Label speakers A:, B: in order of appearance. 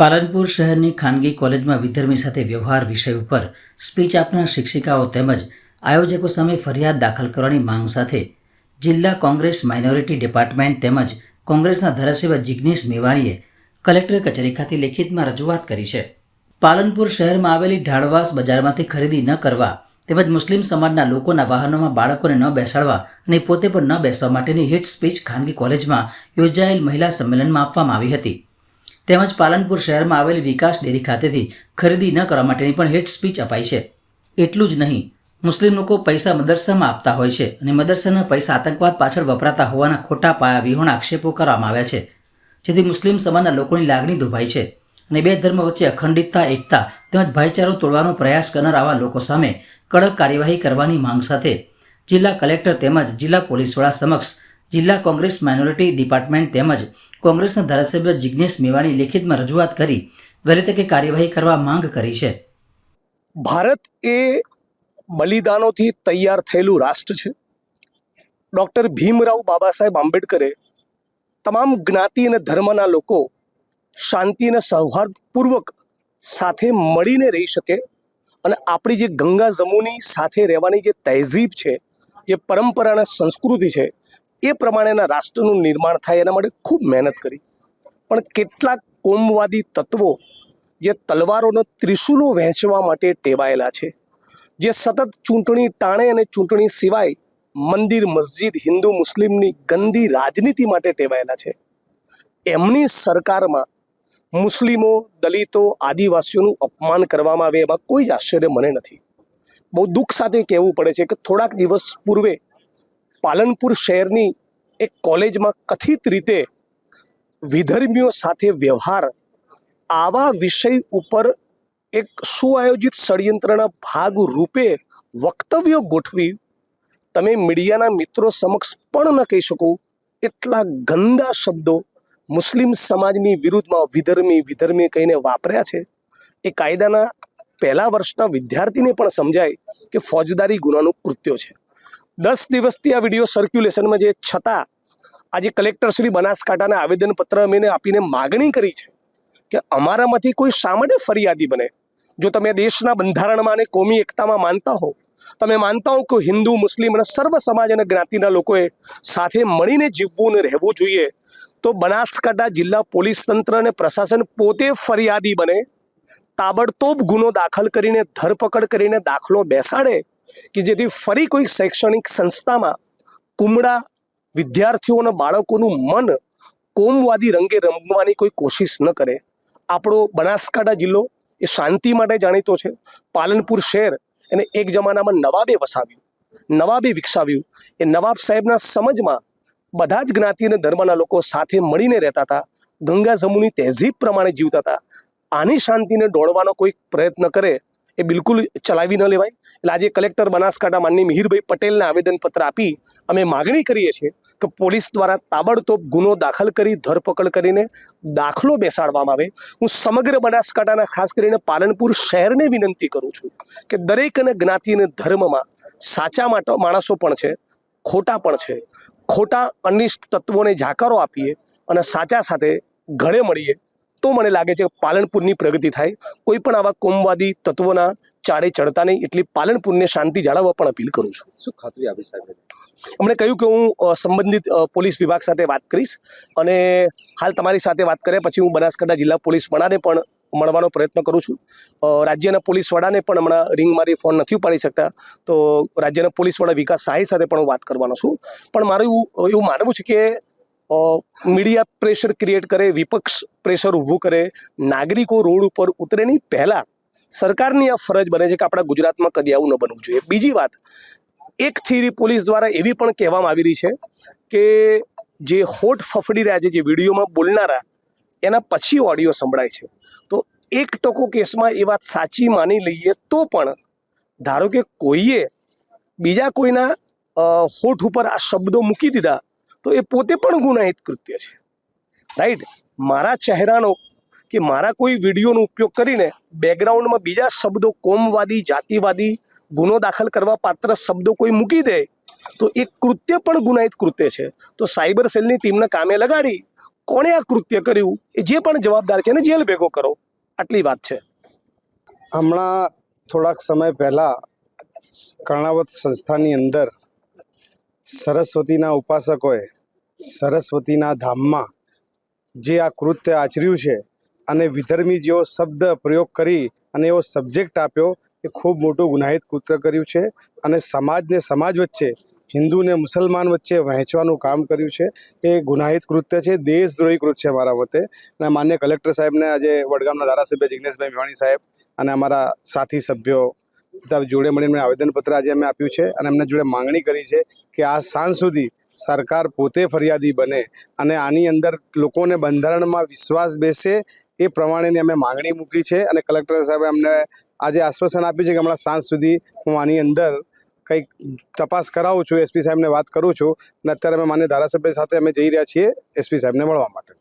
A: પાલનપુર શહેરની ખાનગી કોલેજમાં વિદ્યાર્થી સાથે વ્યવહાર વિષય ઉપર સ્પીચ આપનાર શિક્ષિકાઓ તેમજ આયોજકો સામે ફરિયાદ દાખલ કરવાની માંગ સાથે જિલ્લા કોંગ્રેસ માઇનોરિટી ડિપાર્ટમેન્ટ તેમજ કોંગ્રેસના ધારાસભ્ય જિગ્નેશ મેવાણીએ કલેક્ટર કચેરી ખાતે લેખિતમાં રજૂઆત કરી છે. પાલનપુર શહેરમાં આવેલી ઢાળવાસ બજારમાંથી ખરીદી ન કરવા તેમજ મુસ્લિમ સમાજના લોકોના વાહનોમાં બાળકોને ન બેસાડવા અને પોતે પણ ન બેસવા માટેની હિટ સ્પીચ ખાનગી કોલેજમાં યોજાયેલ મહિલા સંમેલનમાં આપવામાં આવી હતી. તેમજ પાલનપુર શહેરમાં આવેલી વિકાસ ડેરી ખાતેથી ખરીદી ન કરવા માટેની પણ હેટ સ્પીચ અપાઈ છે. એટલું જ નહીં, મુસ્લિમ લોકો પૈસા મદરસામાં આપતા હોય છે અને મદરસાના પૈસા આતંકવાદ પાછળ વપરાતા હોવાના ખોટા પાયા વિહોણા આક્ષેપો કરવામાં આવ્યા છે. જેથી મુસ્લિમ સમાજના લોકોની લાગણી દુભાઈ છે અને બે ધર્મ વચ્ચે અખંડિતતા, એકતા તેમજ ભાઈચારો તોડવાનો પ્રયાસ કરનાર આવા લોકો સામે કડક કાર્યવાહી કરવાની માંગ સાથે જિલ્લા કલેક્ટર તેમજ જિલ્લા પોલીસ વડા સમક્ષ જિલ્લા કોંગ્રેસ માઇનોરિટી ડિપાર્ટમેન્ટ તેમજ કોંગ્રેસના ધારાસભ્ય જિજ્ઞેશ મેવાણી લેખિતમાં રજૂઆત કરી, વહેલી તકે કાર્યવાહી કરવા માંગ કરી છે.
B: ભારત એ બલિદાનોથી તૈયાર થયેલું રાષ્ટ્ર છે. ડૉક્ટર ભીમરાવ બાબા સાહેબ આંબેડકરે તમામ જ્ઞાતિ અને ધર્મના લોકો શાંતિ અને સૌહાર્દપૂર્વક સાથે મળીને રહી શકે અને આપણી જે ગંગા જમુની સાથે રહેવાની જે તહેઝીબ છે જે પરંપરા અને સંસ્કૃતિ છે એ પ્રમાણેના રાષ્ટ્રનું નિર્માણ થાય એના માટે ખૂબ મહેનત કરી. પણ કેટલાક કોમવાદી તત્વો જે તલવારોનો ત્રિશુલો વહેંચવા માટે ટેવાયેલા છે, જે સતત ચૂંટણી ટાણે અને ચૂંટણી સિવાય મંદિર, મસ્જિદ, હિન્દુ, મુસ્લિમની ગંદી રાજનીતિ માટે ટેવાયેલા છે. એમની સરકારમાં મુસ્લિમો, દલિતો, આદિવાસીઓનું અપમાન કરવામાં આવે એમાં કોઈ આશ્ચર્ય મને નથી. બહુ દુઃખ સાથે કહેવું પડે છે કે થોડાક દિવસ પૂર્વે પાલનપુર શહેરની એક કોલેજમાં કથિત રીતે વિધર્મીઓ સાથે વ્યવહાર, આવા વિષય ઉપર એક સુઆયોજિત ષડયંત્રના ભાગ રૂપે વક્તવ્યો ગોઠવી, તમે મીડિયાના મિત્રો સમક્ષ પણ ન કહી શકો એટલા ગંદા શબ્દો મુસ્લિમ સમાજની વિરુદ્ધમાં વિધર્મી વિધર્મી કહીને વાપર્યા છે. એ કાયદાના પહેલા વર્ષના વિદ્યાર્થીને પણ સમજાય કે ફોજદારી ગુનાનું કૃત્યો છે. દસ દિવસથી આ વીડિયો સર્ક્યુલેશનમાં જે છતાં આજે કલેક્ટર શ્રી બનાસકાંઠાને આવેદનપત્ર અમે આપીને માગણી કરી છે કે અમારામાંથી કોઈ શા માટે ફરિયાદી બને? જો તમે દેશના બંધારણમાં અને કોમી એકતામાં માનતા હો, તમે માનતા હો કે હિન્દુ, મુસ્લિમ અને સર્વ સમાજ અને જ્ઞાતિના લોકોએ સાથે મળીને જીવવું અને રહેવું જોઈએ, તો બનાસકાંઠા જિલ્લા પોલીસ તંત્ર અને પ્રશાસન પોતે ફરિયાદી બને, તાબડતોબ ગુનો દાખલ કરીને ધરપકડ કરીને દાખલો બેસાડે કે જેથી ફરી કોઈ શૈક્ષણિક સંસ્થામાં કુમડા વિદ્યાર્થીઓ અને બાળકોનું મન કોમવાદી રંગે રમવાની કોઈ કોશિશ ન કરે. આપણો બનાસકાંઠા જિલ્લો એ શાંતિ માટે જાણીતો છે. પાલનપુર શહેર એને એક જમાનામાં નવાબે વસાવ્યું. નવાબે વિકસાવ્યું. એ નવાબ સાહેબના સમજમાં બધા જ જ્ઞાતિ અને ધર્મના લોકો સાથે મળીને રહેતા હતા. ગંગા જમુની તહેઝીબ પ્રમાણે જીવતા હતા. આની શાંતિને દોડવાનો કોઈ પ્રયત્ન કરે એ બિલકુલ ચલાવી ન લેવાય. એટલે આજે કલેક્ટર બનાસકાંઠા માનની મિહિરભાઈ પટેલને આવેદનપત્ર આપી અમે માગણી કરીએ છીએ કે પોલીસ દ્વારા તાબડતોબ ગુનો દાખલ કરી, ધરપકડ કરીને દાખલો બેસાડવામાં આવે. હું સમગ્ર બનાસકાંઠાના ખાસ કરીને પાલનપુર શહેરને વિનંતી કરું છું કે દરેક અને જ્ઞાતિ અને ધર્મમાં સાચા માણસો પણ છે, ખોટા પણ છે. ખોટા અનિષ્ટ તત્વોને જાકારો આપીએ અને સાચા સાથે ઘરે મળીએ. તો મને લાગે છે પાલનપુરની પ્રગતિ થાય. કોઈ પણ આવા કોમવાદી તત્વોના ચારે ચડતા નહીં એટલી પાલનપુરને શાંતિ જાળવવા પણ અપીલ કરું છું.
C: શું ખાતરી આપી સાહેબ?
B: એમણે કહ્યું કે હું સંબંધિત પોલીસ વિભાગ સાથે વાત કરીશ અને હાલ તમારી સાથે વાત કર્યા પછી હું બનાસકાંઠા જિલ્લા પોલીસ વડાને પણ મળવાનો પ્રયત્ન કરું છું. રાજ્યના પોલીસ વડાને પણ હમણાં રિંગ મારી ફોન નથી ઉપાડી શકતા. તો રાજ્યના પોલીસ વડા વિકાસ સાહી સાથે પણ હું વાત કરવાનો છું. પણ મારું એવું એવું માનવું છે કે મીડિયા પ્રેશર ક્રિએટ કરે, વિપક્ષ પ્રેશર ઊભું કરે, નાગરિકો રોડ ઉપર ઉતરે નહીં પહેલાં સરકારની આ ફરજ બને છે કે આપણા ગુજરાતમાં કદી આવું ન બનવું જોઈએ. બીજી વાત, એક થિયરી પોલીસ દ્વારા એવી પણ કહેવામાં આવી રહી છે કે જે હોઠ ફફડી રહ્યા છે, જે વિડીયોમાં બોલનારા, એના પછી ઓડિયો સંભળાય છે. તો એક ટકો કેસમાં એ વાત સાચી માની લઈએ તો પણ, ધારો કે કોઈએ બીજા કોઈના હોઠ ઉપર આ શબ્દો મૂકી દીધા તો એ પોતે પણ ગુનાહિત કૃત્ય છે. રાઈટ મારા ચહેરાનો કે મારા કોઈ વિડીયોનો ઉપયોગ કરીને બેકગ્રાઉન્ડમાં બીજા શબ્દો કોમવાદી, જાતિવાદી, ગુનો દાખલ કરવા પાત્ર શબ્દો કોઈ મૂકી દે, તો એ કૃત્ય પણ ગુનાહિત કૃત્ય છે. તો સાયબર સેલની ટીમને કામે લગાડી કોણે આ કૃત્ય કર્યું? એ જે પણ જવાબદાર છે એને જેલ ભેગો કરો. આટલી વાત છે.
C: હમણાં થોડાક સમય પહેલાં કર્ણાવત સંસ્થાની અંદર સરસ્વતીના ઉપાસકોએ સરસ્વતીના ધામમાં જે આ કૃત્ય આચર્યું છે અને વિધર્મી જેવો શબ્દ પ્રયોગ કરી અને એવો સબ્જેક્ટ આપ્યો, એ ખૂબ મોટું ગુનાહિત કૃત્ય કર્યું છે અને સમાજને સમાજ વચ્ચે હિન્દુ ને મુસલમાન વચ્ચે વહેંચવાનું કામ કર્યું છે. એ ગુનાહિત કૃત્ય છે, દેશદ્રોહી કૃત્ય છે મારા મતે. અને માન્ય કલેક્ટર સાહેબને આજે વડગામના ધારાસભ્ય જિગ્નેશભાઈ મેવાણી સાહેબ અને અમારા સાથી સભ્યો બધા જોડે મળીને આવેદનપત્ર આજે અમે આપ્યું છે અને એમને જોડે માંગણી કરી છે કે આ સાંજ સુધી સરકાર પોતે ફરિયાદી બને અને આની અંદર લોકોને બંધારણમાં વિશ્વાસ બેસે એ પ્રમાણેની અમે માંગણી મૂકી છે અને કલેક્ટર સાહેબે અમને આજે આશ્વાસન આપ્યું છે કે હમણાં સાંજ સુધી હું આની અંદર કંઈક તપાસ કરાવું છું, એસપી સાહેબને વાત કરું છું અને અત્યારે અમે માન્ય ધારાસભ્ય સાથે અમે જઈ રહ્યા છીએ, એસપી સાહેબને મળવા માટે.